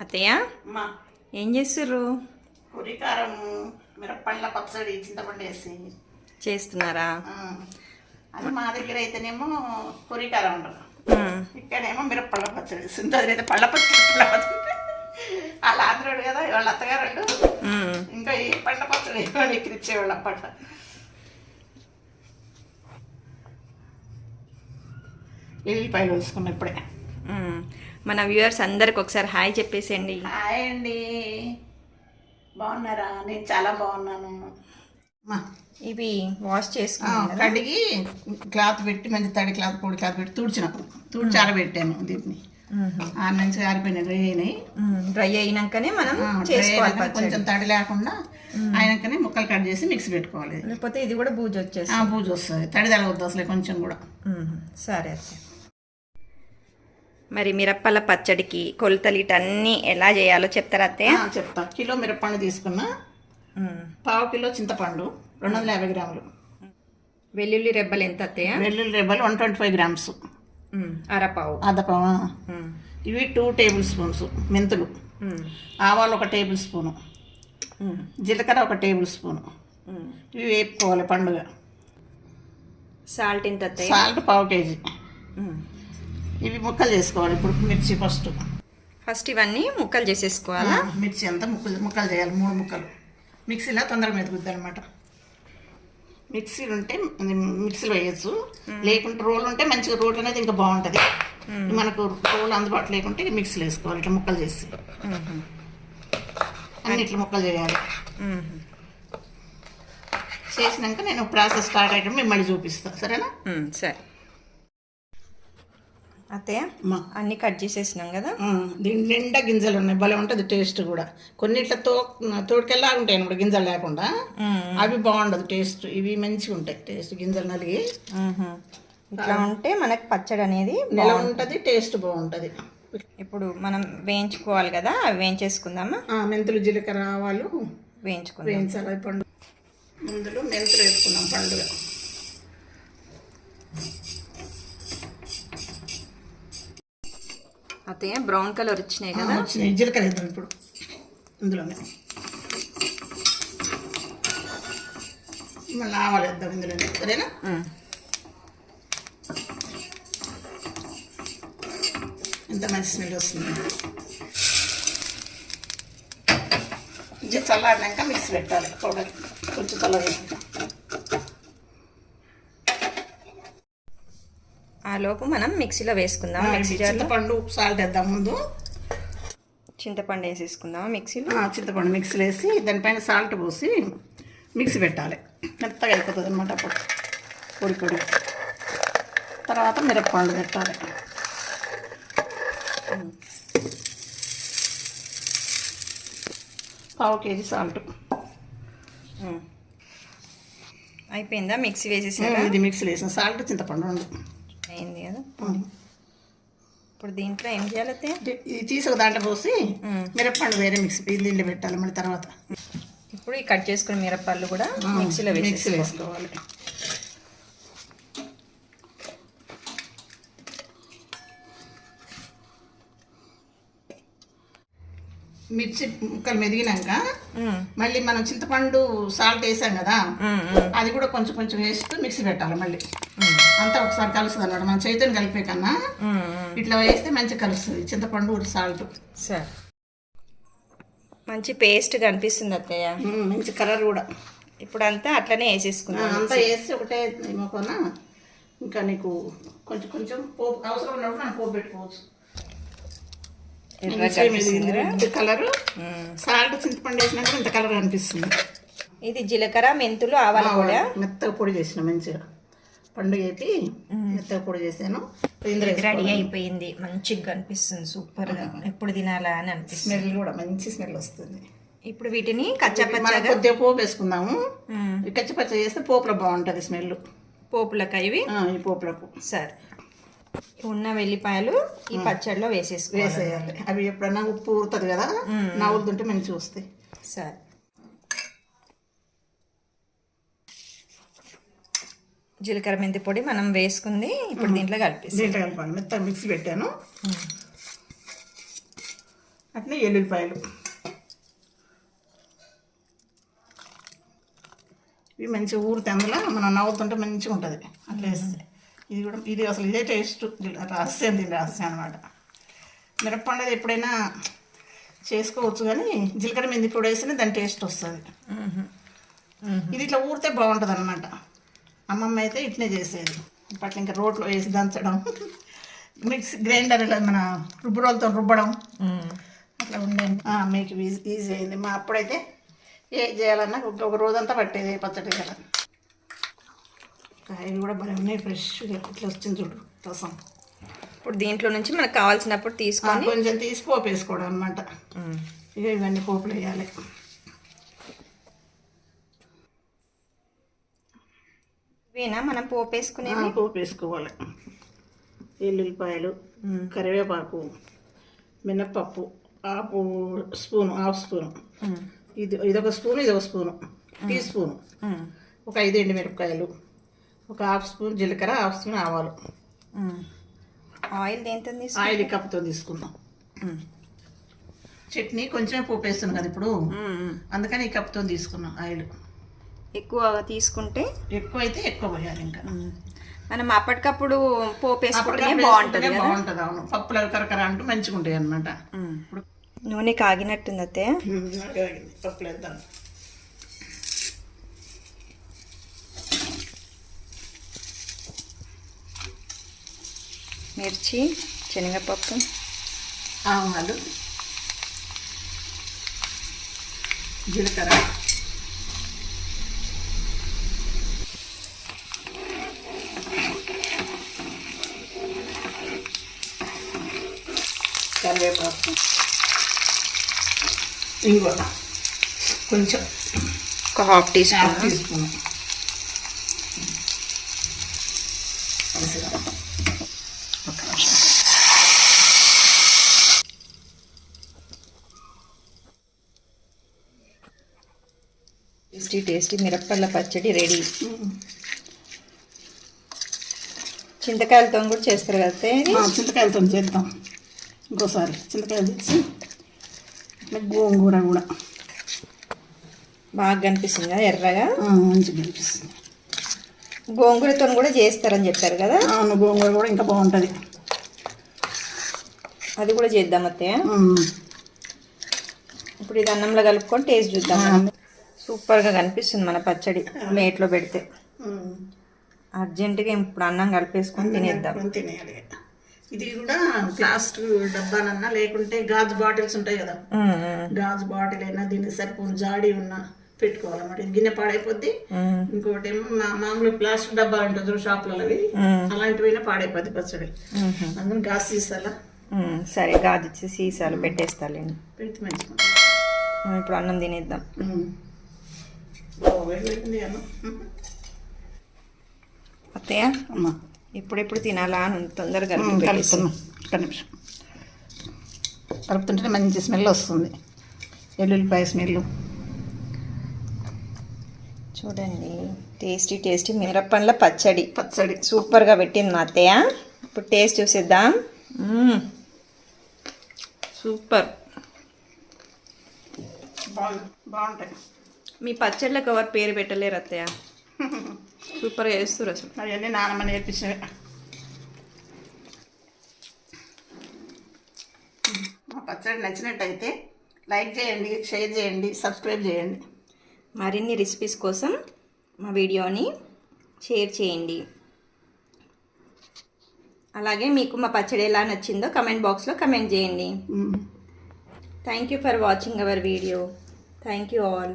అత్తయ్య? ఏం చేస్తుర్రు? పురికారం మిరప్పండ్ల పచ్చడి చింతపండు వేసి. చేస్తున్నారా? అది మా దగ్గర అయితేనేమో పురికారం మ్మ్. ఇక్కడేమో మిరప్పళ్ళ పచ్చడి సింతది అయితే పళ్ళ పచ్చడి వాళ్ళ ఆంధ్రుడు కదా వాళ్ళ అత్తగారు. ఇంకా ఈ పండ్ల పచ్చడి ఎక్కిరిచ్చేవాళ్ళు అప్పట్లో. ఎల్లిపాయలు వేసుకున్నా ఇప్పుడే. మన వ్యూవర్స్ అందరికి ఒకసారి హాయ్ చెప్పేసేయండి. హాయ్ అండి. బాగున్నారా? నేను చాలా బాగున్నాను. అమ్మా ఇవి వాష్ ఆ, చేసుకున్నాం కడిగి క్లాత్ పెట్టి మంచి తడి క్లాత్ పొడి క్లాత్ పెట్టి తుడిచిన తుడిచి ఆరబెట్టాను దీన్ని. ఆ నుంచి ఆరిపోయినాయి డ్రై అయినాయి. డ్రై అయినాకనే మనం చేసుకోవాలి కొంచెం తడి లేకుండా అయినాకనే ముక్కలు కట్ చేసి మిక్సీ పెట్టుకోవాలి. లేకపోతే ఇది కూడా బూజు వచ్చేసి ఆ బూజు వస్తుంది. తడి తగలవద్దు అసలు కొంచెం కూడా. సరే అత్తయ్య. మరి మిరప్పల పచ్చడికి కొలతలు ఇటన్నీ ఎలా చేయాలో చెప్తారా అత్తయ్య ఆ, చెప్తా కిలో మిరప్పండు తీసుకున్నా. పావు కిలో చింతపండు రెండు వందల యాభై గ్రాములు వెల్లుల్లి రెబ్బలు ఎంత అత్తయ్య వెల్లుల్లి రెబ్బలు వన్ ట్వంటీ ఫైవ్ గ్రామ్స్. అరపావు మ్మ్. ఇవి టూ టేబుల్ స్పూన్స్ మెంతులు. ఆవాలు ఒక టేబుల్ స్పూను. జీలకర్ర ఒక టేబుల్ స్పూను. ఇవి వేపుకోవాలి పండుగ సాల్ట్ ఎంత సాల్ట్ పావు కేజీ. ఇవి ముక్కలు చేసుకోవాలి. ఇప్పుడు మిర్చి ఫస్ట్. ఫస్ట్ ఇవన్నీ ముక్కలు చేసేసుకోవాలా? మిర్చి అంతా ముక్కలు ముక్కలు చేయాలి. మూడు ముక్కలు. మిక్సీలో తొందరగా మెతుకుద్ది అనమాట మిక్సీలు ఉంటే మిక్సీలో వేయచ్చు. లేకుంటే రోల్ ఉంటే మంచిగా రోల్ అనేది ఇంకా బాగుంటుంది. మనకు రోల్ అందుబాటు లేకుంటే మిక్సీలో వేసుకోవాలి. ఇట్లా ముక్కలు చేసి. అన్ని ఇట్లా ముక్కలు చేయాలి. చేసినాక నేను ప్రాసెస్ స్టార్ట్ అయ్యడం మిమ్మల్ని చూపిస్తాను సరేనా. సరే. అమ్మా అన్నీ కట్ చేసేసినాం కదా? దీని నిండా గింజలు ఉన్నాయి. భలే ఉంటుంది టేస్ట్ కూడా. కొన్నిట్లో తో తోడుకెళ్ళా ఉంటాయి అన్నమాట గింజలు లేకుండా. అవి బాగుండదు టేస్ట్ ఇవి మంచిగా ఉంటాయి టేస్ట్ గింజలు నలిగి. ఇట్లా ఉంటే మనకి పచ్చడి అనేది నెల ఉంటుంది టేస్ట్ బాగుంటుంది. ఇప్పుడు మనం వేయించుకోవాలి కదా అవి వేయించేసుకుందామా? మెంతులు జీలకర్ర ఆవాలు వేయించుకుందాం. వేయించాలి. అవి పండు. ముందులో మెంతులు వేసుకున్నాం పండుగ. అత్తయ్య బ్రౌన్ కలర్ వచ్చినాయి కదా? వచ్చినాయి. జీలకర్ర వేద్దాం ఇప్పుడు. ఇందులోనే. మళ్ళీ ఆవాలు వేద్దాం ఇందులోనే. సరేనా. ఎంత మంచి స్మెల్ వస్తుంది. చల్లారినాక మిక్సీ పెట్టాలి. పౌడర్. కొంచెం చల్లారినాక. ఆ లోపు మనం మిక్సీలో వేసుకుందాం. మిక్సీ జార్లో చింతపండు సాల్ట్ వేద్దాం ముందు. చింతపండు వేసేసుకుందాం మిక్సీలో? ఆ, చింతపండు మిక్సీలో వేసి దానిపైన సాల్ట్ పోసి మిక్సీ పెట్టాలి. మెత్తగా అయిపోతుంది అనమాట అప్పుడు. పొడి పొడి. తర్వాత మిరప్పండు పెట్టాలి. పావు కేజీ సాల్ట్. అయిపోయిందా? మిక్సీ వేసేసారా? ఇది మిక్సీలో వేసిన సాల్ట్ చింతపండు కదా ఇప్పుడు దీంట్లో ఏం చేయాలి ఇది ఇది తీసి ఒక దాంట్లో పోసి మిరప్పండు వేరే మిక్సీ దీంట్లో పెట్టాలి మళ్ళీ తర్వాత. ఇప్పుడు ఈ కట్ చేసుకున్న మిరపళ్ళు కూడా మిక్సీలో మిక్సీలో వేసేసి వేసుకోవాలి. మిర్చి ముక్కలు మెదిగినాక మళ్ళీ మనం చింతపండు సాల్ట్ వేసాం కదా అది కూడా కొంచెం కొంచెం వేస్తూ మిక్సీ పెట్టాలి మళ్ళీ. అంతా ఒకసారి కలుస్తుంది అనమాట మనం చైతన్య కలిపే కన్నా ఇట్లా వేస్తే మంచిగా కలుస్తుంది. చింతపండు సాల్ట్. సరే. మంచి పేస్ట్ కనిపిస్తుంది అత్తయ్య. మంచి కలర్ కూడా. ఇప్పుడు అంతా అట్లనే ఆ, వేసేసుకుందాం అంతా వేసి ఒకటే ఏమోకనా ఇంకా నీకు కొంచెం కొంచెం పోపు అవసరం ఉన్నప్పుడు మనం పోపు పెట్టుకోవచ్చు. కలర్. సాల్ట్ చింతపండు వేసినాక ఇంత కలర్ అనిపిస్తుంది. ఇది జీలకర్ర మెంతులు ఆవాల పొడి. మెత్తగా పొడి చేసిన మంచిగా. పండుగ అయితే మెత్తగా పొడి చేశాను. ఇందులో రెడీ అయిపోయింది. మంచిగా కనిపిస్తుంది సూపర్గా ఎప్పుడు తినాలా అని అనిపిస్తుంది. స్మెల్ కూడా మంచి స్మెల్ వస్తుంది. ఇప్పుడు వీటిని కచ్చపచ్చగా? కొద్దిగా పోపు వేసుకుందాము. కచ్చిపచ్చ చేస్తే పోపులో బాగుంటుంది స్మెల్. పోపులకు ఇవి? ఈ పోపులకు. సరే. ఉన్న వెల్లిపాయలు ఈ పచ్చడిలో వేసేసుకోవాలి. వేసేయాలి. అవి ఎప్పుడన్నా ఉప్పు ఊరుతుంది కదా? నవ్వుతుంటే మంచిగా వస్తాయి. సరే. జీలకర్ర మెంతి పొడి మనం వేసుకుంది ఇప్పుడు దీంట్లో కలిపేసి. దీంట్లో కలపాలి. మెత్తగా మిక్సీ పెట్టాను. అట్నే ఎల్లుల్లిపాయలు. ఇవి మంచిగా ఊరితే అందులో మనం నవ్వుతుంటే మంచిగా ఉంటుంది. అట్లా వేస్తే. ఇది కూడా ఇది అసలు ఇదే టేస్ట్. రహస్యం దీని రహస్యం అనమాట మిరప్పండది ఎప్పుడైనా చేసుకోవచ్చు కానీ జీలకర్ర మెంతి పొడి వేస్తేనే దాని టేస్ట్ వస్తుంది. ఇది ఇట్లా ఊరితే బాగుంటుంది అనమాట అమ్మమ్మ అయితే ఇట్లనే చేసేది. ఇప్పట్లో ఇంకా రోట్లో వేసి దంచడం. మిక్సీ గ్రైండర్ మన రుబ్బురోలతో రుబ్బడం. అట్లా ఉండేది. మీకు ఈజీ ఈజీ అయింది. మా అప్పుడైతే ఏ చేయాలన్నా ఒక రోజంతా పట్టేది పచ్చడి చేయాలని కాయలు కూడా భలే ఉన్నాయి ఫ్రెష్గా ఇట్లా వచ్చింది చూడు రసం. ఇప్పుడు దీంట్లో నుంచి మనకు కావాల్సినప్పుడు తీసుకొని కొంచెం తీసి పోపు వేసుకోవడం అనమాట ఇక ఇవన్నీ పోపులు వేయాలి. ఇవేనా? మనం పోపు వేసుకునే ఆ, పోపు వేసుకోవాలి ఎల్లుల్లిపాయలు కరివేపాకు మినప్పప్పు ఆపు స్పూను హాఫ్ స్పూను. ఇది ఇదొక స్పూను ఇదొక స్పూను. Tea spoon. ఒక ఐదు ఎండు మిరపకాయలు ఒక హాఫ్ స్పూన్ జీలకర్ర హాఫ్ స్పూన్ ఆవాలు. ఆయిల్ దేంతో ఆయిల్ ఈ కప్తో తీసుకుందాం చట్నీ కొంచెమే పోపు వేస్తున్నాం కదా ఇప్పుడు. అందుకని ఈ కప్తో తీసుకున్నాం ఆయిల్. ఎక్కువ తీసుకుంటే ఎక్కువ అయితే ఎక్కువ పోయాలి ఇంకా. మనం అప్పటికప్పుడు పోపు వేసుకుంటే అప్పటికప్పుడు బాగుంటుంది బాగుంటుంది అవును. పప్పులు కరకర అంటూ మంచిగా ఉంటాయి అనమాట నూనె కాగినట్టుంది అత్తయ్య? పప్పులు వేద్దాం మిర్చి శనగపప్పు. ఆవాలు జీలకర్ర. కరివేపాకు ఇంకో కొంచెం ఒక half teaspoon. Teaspoon. Tasty tasty మిరప్పళ్ళ పచ్చడి రెడీ చింతకాయలతో కూడా చేస్తారు కదా? చింతకాయలతో చేద్దాం. ఇంకోసారి చింతకాయలు తెచ్చి ఇట్లా గోంగూర కూడా. బాగా కనిపిస్తుంది కదా ఎర్రగా మంచిగా కనిపిస్తుంది. గోంగూరతో కూడా చేస్తారని చెప్పారు కదా? అవును గోంగూర కూడా ఇంకా బాగుంటుంది. అది కూడా చేద్దాం అత్తయ్య. ఇప్పుడు ఇది అన్నంలో కలుపుకొని టేస్ట్ చూద్దాం. సూపర్గా కనిపిస్తుంది మన పచ్చడి ప్లేట్లో పెడితే. అర్జెంటుగా ఇప్పుడు అన్నం కలిపేసుకొని తినేద్దాం. తినేయాలి. ఇది కూడా ప్లాస్టిక్ డబ్బానన్నా లేకుంటే గాజు బాటిల్స్ ఉంటాయి కదా. గాజు బాటిల్ అయినా దీనికి సరిపోయిన జాడి ఉన్నా పెట్టుకోవాలన్నమాట. ఇది గిన్నె పాడైపోద్ది. ఇంకోటి ఏమో మా మామూలు ప్లాస్టిక్ డబ్బా ఉంటుంది షాపులలో అవి అలాంటివైనా పాడైపోద్ది పచ్చడి. అందుకని గాజు సీసాలా? ఉమ్, సరే గాజు ఇచ్చి సీసాలు పెట్టేస్తాలేండి పెడితే మంచిగా ఇప్పుడు అన్నం తినేద్దాం. అత్తయ్య? అమ్మా. ఇప్పుడెప్పుడు తినాలా అని. తొందరగా. కలుపుతున్నాం. కలుపుతుంటే మంచి స్మెల్ వస్తుంది. ఎల్లుల్లిపాయ స్మెల్. చూడండి టేస్టీ టేస్టీ మిరపండ్ల పచ్చడి. పచ్చడి. సూపర్గా పెట్టింది మా అత్తయ్య. ఇప్పుడు టేస్ట్ చూసేద్దాం. సూపర్. బాగుంటాయి. మీ పచ్చళ్ళకి ఎవరు పేరు పెట్టలేరు అత్తయ్య? సూపర్గా చేస్తారు అసలు. అవన్నీ నానమ్మ నేర్పించినవి. మా పచ్చడి నచ్చినట్టయితే లైక్ చేయండి షేర్ చేయండి సబ్స్క్రైబ్ చేయండి. మరిన్ని రెసిపీస్ కోసం మా వీడియోని షేర్ చేయండి. అలాగే మీకు మా పచ్చడి ఎలా నచ్చిందో కమెంట్ బాక్స్లో కమెంట్ చేయండి. Thank you for watching our video thank you all